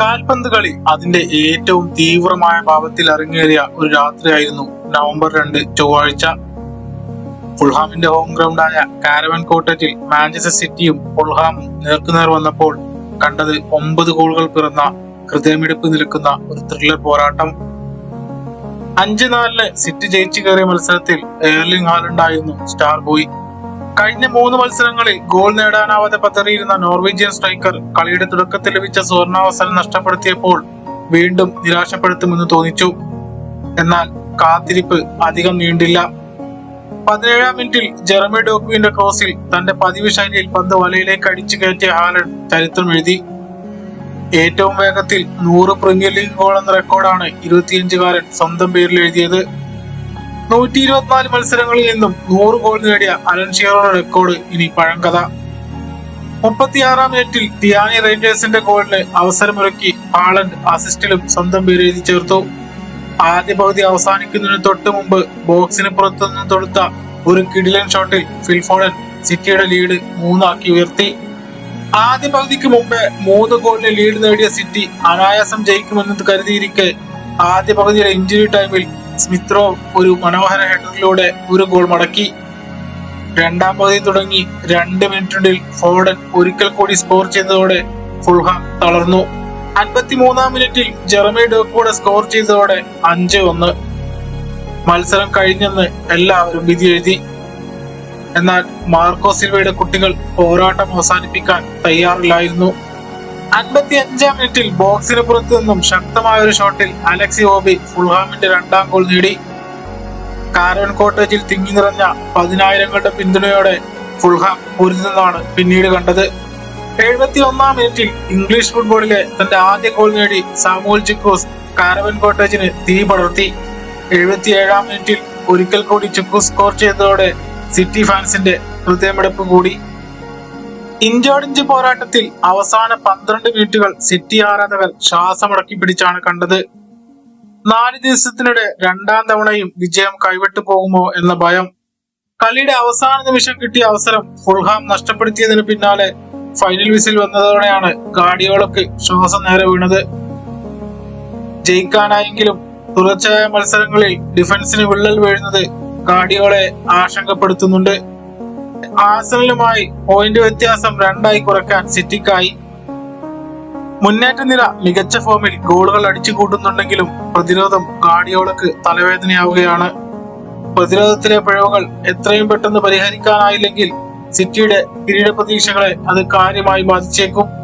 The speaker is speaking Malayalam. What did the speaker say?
കാൽപന്ത് കളി അതിന്റെ ഏറ്റവും തീവ്രമായ ഭാവത്തിൽ അരങ്ങേറിയ ഒരു രാത്രിയായിരുന്നു നവംബർ രണ്ട് ചൊവ്വാഴ്ച. ഫുൾഹാമിന്റെ ഹോം ഗ്രൗണ്ടായ കാരവൻ കോട്ടറ്റിൽ മാഞ്ചസ്റ്റർ സിറ്റിയും ഫുൾഹാമും നേർക്കുനേർ വന്നപ്പോൾ കണ്ടത് ഒമ്പത് ഗോളുകൾ പിറന്ന ഹൃദയമിടിപ്പ് നിൽക്കുന്ന ഒരു ത്രില്ലർ പോരാട്ടം. അഞ്ച് നാലിന് സിറ്റി ജയിച്ചു കയറിയ മത്സരത്തിൽ എയർലിംഗ് ഹാലണ്ടായിരുന്നു സ്റ്റാർ ബോയ്. കഴിഞ്ഞ മൂന്ന് മത്സരങ്ങളിൽ ഗോൾ നേടാനാവാതെ പതറിയിരുന്ന നോർവീജിയൻ സ്ട്രൈക്കർ കളിയുടെ തുടക്കത്തിൽ ലഭിച്ച സുവർണാവസരം നഷ്ടപ്പെടുത്തിയപ്പോൾ വീണ്ടും നിരാശപ്പെടുത്തുമെന്ന് തോന്നിച്ചു. എന്നാൽ കാത്തിരിപ്പ് അധികം നീണ്ടില്ല. പതിനേഴാം മിനിറ്റിൽ ജെറമി ഡോക്വിന്റെ ക്രോസിൽ തന്റെ പതിവ് ശൈലിയിൽ പന്ത് വലയിലേക്ക് അടിച്ചു കയറ്റിയ ഹാലൻ ചരിത്രം എഴുതി. ഏറ്റവും വേഗത്തിൽ നൂറ് പ്രീമിയർ ലീഗ് ഗോൾ എന്ന റെക്കോർഡാണ് ഇരുപത്തിയഞ്ചുകാരൻ സ്വന്തം പേരിൽ എഴുതിയത്. നൂറ്റി ഇരുപത്തിനാല് മത്സരങ്ങളിൽ നിന്നും നൂറ് ഗോൾ നേടിയ അലൻ ഷീറോയുടെ റെക്കോർഡ് ഇനി പഴങ്കഥ. മുപ്പത്തിയാറാം മിനിറ്റിൽ ടിയാനി റേഞ്ചേഴ്സിന്റെ ഗോളിന് അവസരമൊരുക്കി ഹാളണ്ട് അസിസ്റ്റിലും സ്വന്തം പേര് എഴുതി ചേർത്തു. ആദ്യ പകുതി അവസാനിക്കുന്നതിന് തൊട്ട് മുമ്പ് ബോക്സിന് പുറത്തുനിന്ന് തൊടുത്ത ഒരു കിടിലൻ ഷോട്ടിൽ ഫിൽഫോഡൻ സിറ്റിയുടെ ലീഡ് മൂന്നാക്കി ഉയർത്തി. ആദ്യ പകുതിക്ക് മുമ്പേ മൂന്ന് ഗോളിന് ലീഡ് നേടിയ സിറ്റി അനായാസം ജയിക്കുമെന്ന് കരുതിയിരിക്കെ ആദ്യ പകുതിയിലെ ഇഞ്ചുറി ടൈമിൽ സ്മിത്രോ ഒരു മനോഹര ഹെഡറിലൂടെ ഒരു ഗോൾ മടക്കി. രണ്ടാം പകുതി തുടങ്ങി രണ്ട് മിനിറ്റിനുള്ളിൽ ഫോർഡൻ ഒരിക്കൽ കൂടി സ്കോർ ചെയ്തതോടെ ഫുൾഹാം തളർന്നു. അൻപത്തിമൂന്നാം മിനിറ്റിൽ ജെറമി ഡോക്കൂടെ സ്കോർ ചെയ്തതോടെ അഞ്ച് ഒന്ന്. മത്സരം കഴിഞ്ഞെന്ന് എല്ലാവരും വിധി എഴുതി. എന്നാൽ മാർക്കോ സിൽവയുടെ കുട്ടികൾ പോരാട്ടം അവസാനിപ്പിക്കാൻ തയ്യാറില്ലായിരുന്നു. അൻപത്തി അഞ്ചാം മിനിറ്റിൽ ബോക്സിന് പുറത്തു നിന്നും ശക്തമായ ഒരു ഷോട്ടിൽ അലക്സി ഓബി ഫുൾഹാമിന്റെ രണ്ടാം ഗോൾ നേടി. കാരവൻ കോട്ടേജിൽ തിങ്ങി നിറഞ്ഞ പതിനായിരങ്ങളുടെ പിന്തുണയോടെ ഫുൾഹാം നിന്നാണ് പിന്നീട് കണ്ടത്. എഴുപത്തി ഒന്നാം മിനിറ്റിൽ ഇംഗ്ലീഷ് ഫുട്ബോളിലെ തന്റെ ആദ്യ ഗോൾ നേടി സാമൂൽ ചിക്കൂസ് കാരവൻ കോട്ടേജിന് തീ പടർത്തി. എഴുപത്തിയേഴാം മിനിറ്റിൽ ഒരിക്കൽ കൂടി ചിക്കൂസ് സ്കോർ ചെയ്തതോടെ സിറ്റി ഫാൻസിന്റെ ഹൃദയമെടുപ്പ് കൂടി. ഇഞ്ചോടിഞ്ച് പോരാട്ടത്തിൽ അവസാന പന്ത്രണ്ട് മിനിറ്റുകൾ സിറ്റി ആരാധകർ ശ്വാസമടക്കി പിടിച്ചാണ് കണ്ടത്. നാല് ദിവസത്തിനിടെ രണ്ടാം തവണയും വിജയം കൈവിട്ടു പോകുമോ എന്ന ഭയം. കളിയുടെ അവസാന നിമിഷം കിട്ടിയ അവസരം ഫുൾഹാം നഷ്ടപ്പെടുത്തിയതിന് പിന്നാലെ ഫൈനൽ വിസിൽ വന്നതോടെയാണ് ഗാഡിയോളക്ക് ശ്വാസം നേരെ വീണത്. ജയിക്കാനായെങ്കിലും തുടർച്ചയായ മത്സരങ്ങളിൽ ഡിഫൻസിന് വിള്ളൽ വീഴുന്നത് ഗാഡിയോളെ ആശങ്കപ്പെടുത്തുന്നുണ്ട്. ആസനലുമായി പോയിന്റ് വ്യത്യാസം രണ്ടായി കുറയ്ക്കാൻ സിറ്റിക്കായി. മുന്നേറ്റ നില മികച്ച ഫോമിൽ ഗോളുകൾ അടിച്ചു കൂട്ടുന്നുണ്ടെങ്കിലും പ്രതിരോധം ഗാഡിയോളക്ക് തലവേദനയാവുകയാണ്. പ്രതിരോധത്തിലെ പിഴവുകൾ എത്രയും പെട്ടെന്ന് പരിഹരിക്കാനായില്ലെങ്കിൽ സിറ്റിയുടെ കിരീട പ്രതീക്ഷകളെ അത് കാര്യമായി ബാധിച്ചേക്കും.